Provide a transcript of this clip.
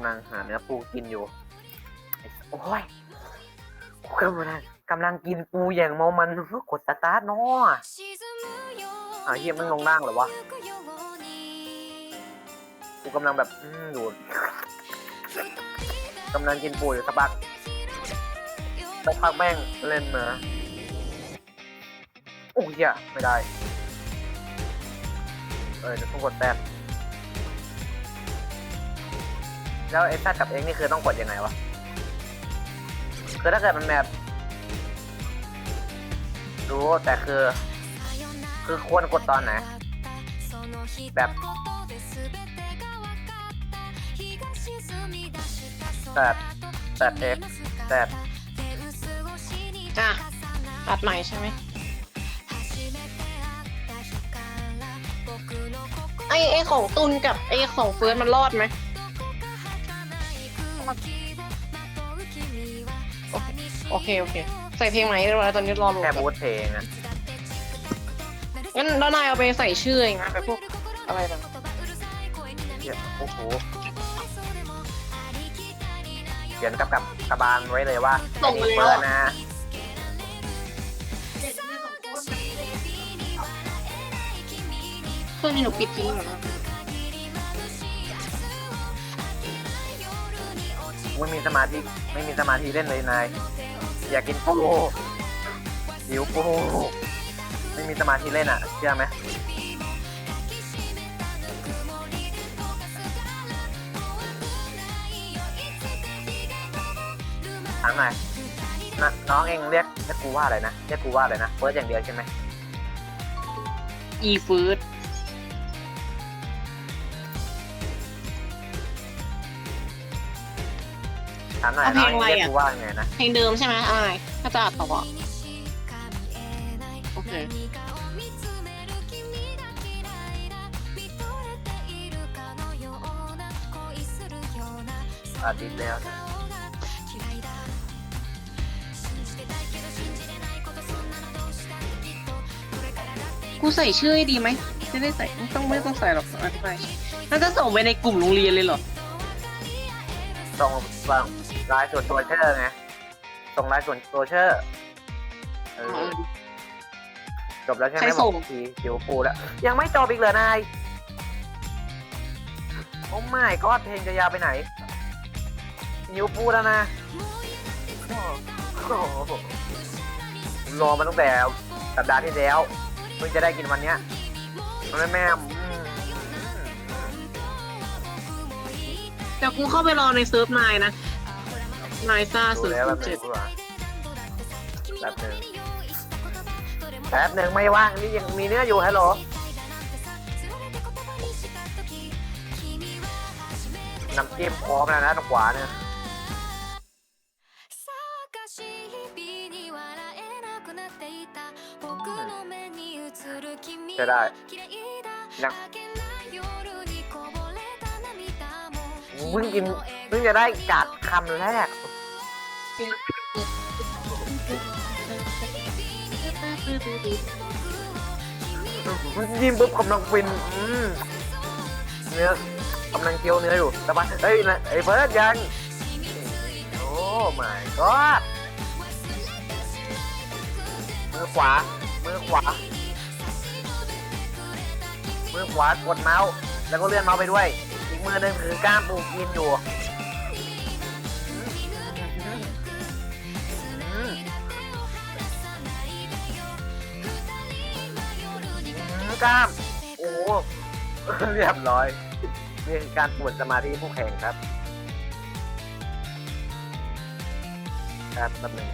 ำลังหาเนื้อปูกินอยู่ โอ้ยกูกำลังกำลังกินปูอย่างเมามันเพื่อกดสตาร์ทเนาะอ่าเฮียมันลงล่างเหรอวะ กูกำลังแบบอืมดูดกำลังกินปูอยู่สักพักสักพักแม่งเล่นมาโอ้ยเฮียไม่ได้ เออเดี๋ยวต้องกดแต้ม แล้วเอ็กซ์กับเอ็กนี่คือต้องกดยังไงวะ คือถ้าเกิดมันแบบรู้แต่คือ คือควรกดตอนไหน แบบแปดแปดเอ็กแปดอะตัดใหม่ใช่ไหมไอไอของตุนกับไอของเฟิร์สมันรอดไหม โอเค โอเค ใส่เพลงไหมเรียบร้อยตอนนี้รอโหลดแค่ก่อนบูทเพลงอะงั้นแล้วนายเอาไปใส่ชื่อเองนะไปพวกอะไรต่างเหี้ยโอ้โหเขียนกับกับกระบาลไว้เลยว่าส่งมาเปิแล้วดนะเครื่องนี้หนูปิดทิ้งหมดแล้ว ไม่มีสมาธิไม่มีสมาธิเล่นเลยนายอยากกินปูหิวปูไม่มีสมาธิเล่นอะเชื่อไหมถามหน่อยนะน้องเองเรียกเรียกกูว่าอะไรนะเรียกกูว่าอะไรนะเฟิร์สอย่างเดียวใช่ไหมอีเฟิร์ส ถามหน่อยน้องเองเรียกกูว่าไงนะเพลงเดิมใช่ไหมอายถ้าจะอัดต่ออะโอเคอาทิตย์แล้วกูใส่ชื่อให้ดีไหมไม่ได้ใส่ไม่ต้องไม่ต้องใส่หรอกอธิบายน่าจะส่งไปในกลุ่มโรงเรียนเลยเหรอ ส่งส่ง ไลน์ส่วนตัวเชอร์ไงส่งไลน์ส่วนตัวเชอร์เออจบแล้วใช่ไหมใครบส่องกทีเดี๋ยวปูแล้วยังไม่จบอีกเหรอนายโอ้ไม่ก็เพลงจะยาวไปไหนยิวปูแล้วนะโอ้โหรอมาตั้งแต่สัปดาห์ที่แล้วเพิ่งจะได้กินวันเนี้ยแม่แม่อืมแต่กูเข้าไปรอในเซิร์ฟนายนะ นายซ่าดูสุดแล้วแบบหเจ็นึ่ดงแป๊บหนึ่งแป๊บหนึ่งไม่ว่างนี่ยังมีเนื้ออยู่ฮัลโหลน้ำจิ้มพร้อมแล้วนะตรงขวาเนี่ยจะได้ยังเพิ่งกินเพิ่งจะได้กัดคำแรก ยิ้มปุ๊บกำลังฟินอืมเนื้อกำลังเคี้ยวเนื้ออยู่แต่ว่าเฮ้ยนะไอ้เฟิร์สยัง โอ้ my god มือขวา มือขวา มือขวากดเมาส์ แล้วก็เลื่อนเมาส์ไปด้วย อีกมือหนึ่งถือกล้ามปูกินอยู่ กล้าม โอ้โหเรียบร้อย นี่คือการปวดสมาธิผู้แข่งครับ ครับแป๊บหนึง